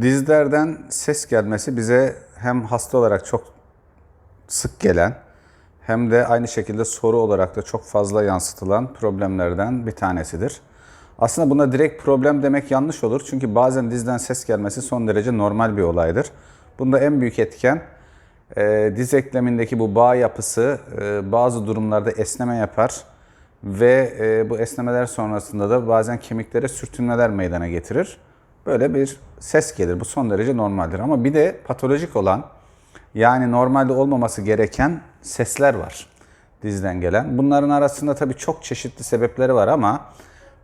Dizlerden ses gelmesi bize hem hasta olarak çok sık gelen hem de aynı şekilde soru olarak da çok fazla yansıtılan problemlerden bir tanesidir. Aslında buna direkt problem demek yanlış olur. Çünkü bazen dizden ses gelmesi son derece normal bir olaydır. Bunda en büyük etken e, diz eklemindeki bu bağ yapısı e, bazı durumlarda esneme yapar ve e, bu esnemeler sonrasında da bazen kemiklere sürtünmeler meydana getirir. Böyle bir ses gelir. Bu son derece normaldir. Ama bir de patolojik olan yani normalde olmaması gereken sesler var dizden gelen. Bunların arasında tabii çok çeşitli sebepleri var ama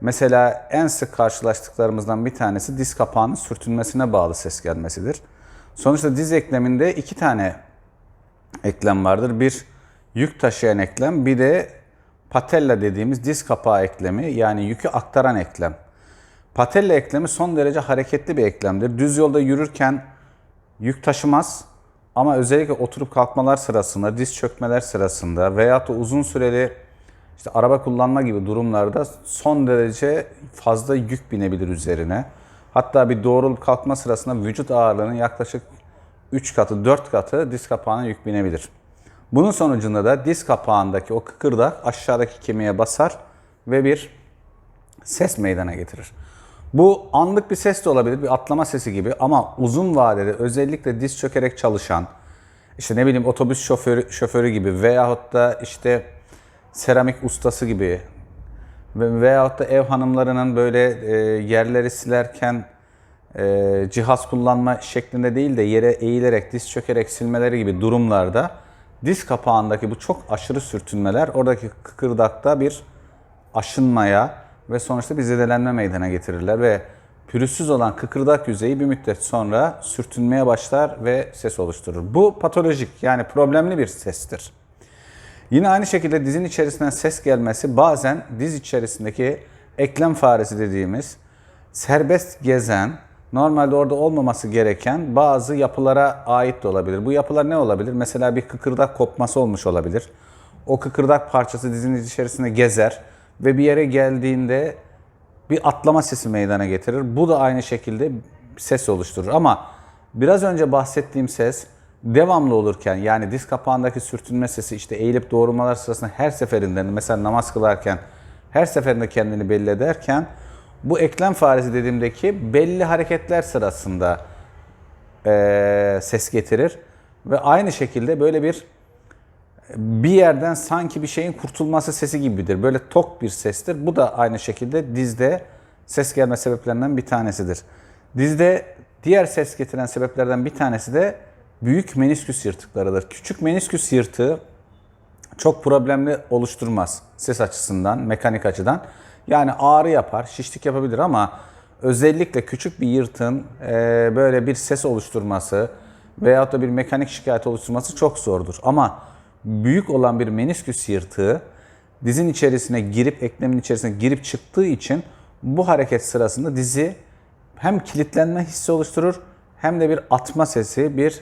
mesela en sık karşılaştıklarımızdan bir tanesi diz kapağının sürtünmesine bağlı ses gelmesidir. Sonuçta diz ekleminde iki tane eklem vardır. Bir yük taşıyan eklem, bir de patella dediğimiz diz kapağı eklemi yani yükü aktaran eklem. Patella eklemi son derece hareketli bir eklemdir. Düz yolda yürürken yük taşımaz ama özellikle oturup kalkmalar sırasında, diz çökmeler sırasında veyahut da uzun süreli işte araba kullanma gibi durumlarda son derece fazla yük binebilir üzerine. Hatta bir doğrulup kalkma sırasında vücut ağırlığının yaklaşık 3 katı, 4 katı diz kapağına yük binebilir. Bunun sonucunda da diz kapağındaki o kıkırdak aşağıdaki kemiğe basar ve bir ses meydana getirir. Bu anlık bir ses de olabilir, bir atlama sesi gibi ama uzun vadede özellikle diz çökerek çalışan, işte ne bileyim otobüs şoförü, şoförü gibi veyahut da işte seramik ustası gibi ve veyahut da ev hanımlarının böyle e, yerleri silerken e, cihaz kullanma şeklinde değil de yere eğilerek, diz çökerek silmeleri gibi durumlarda diz kapağındaki bu çok aşırı sürtünmeler oradaki kıkırdakta bir aşınmaya ve sonuçta bir zedelenme meydana getirirler ve pürüzsüz olan kıkırdak yüzeyi bir müddet sonra sürtünmeye başlar ve ses oluşturur. Bu patolojik yani problemli bir sestir. Yine aynı şekilde dizin içerisinden ses gelmesi bazen diz içerisindeki eklem faresi dediğimiz serbest gezen, normalde orada olmaması gereken bazı yapılara ait de olabilir. Bu yapılar ne olabilir? Mesela bir kıkırdak kopması olmuş olabilir. O kıkırdak parçası dizinin içerisinde gezer ve bir yere geldiğinde bir atlama sesi meydana getirir. Bu da aynı şekilde ses oluşturur. Ama biraz önce bahsettiğim ses devamlı olurken yani diz kapağındaki sürtünme sesi işte eğilip doğrulmalar sırasında her seferinde mesela namaz kılarken her seferinde kendini belli ederken bu eklem faresi dediğimdeki belli hareketler sırasında eee, ses getirir ve aynı şekilde böyle bir bir yerden sanki bir şeyin kurtulması sesi gibidir. Böyle tok bir sestir. Bu da aynı şekilde dizde ses gelme sebeplerinden bir tanesidir. Dizde diğer ses getiren sebeplerden bir tanesi de büyük menisküs yırtıklarıdır. Küçük menisküs yırtığı çok problemli oluşturmaz ses açısından, mekanik açıdan. Yani ağrı yapar, şişlik yapabilir ama özellikle küçük bir yırtığın e, böyle bir ses oluşturması veyahut da bir mekanik şikayet oluşturması çok zordur. Ama büyük olan bir menisküs yırtığı dizin içerisine girip, eklemin içerisine girip çıktığı için bu hareket sırasında dizi hem kilitlenme hissi oluşturur hem de bir atma sesi, bir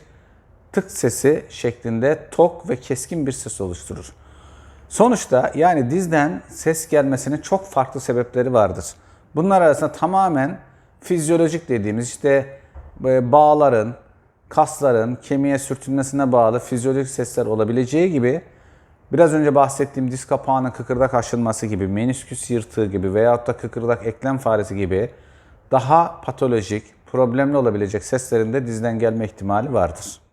tık sesi şeklinde tok ve keskin bir ses oluşturur. Sonuçta yani dizden ses gelmesinin çok farklı sebepleri vardır. Bunlar arasında tamamen fizyolojik dediğimiz işte e, bağların, kasların kemiğe sürtünmesine bağlı fizyolojik sesler olabileceği gibi biraz önce bahsettiğim diz kapağının kıkırdak aşınması gibi, menisküs yırtığı gibi veyahut da kıkırdak eklem faresi gibi daha patolojik, problemli olabilecek seslerin de dizden gelme ihtimali vardır.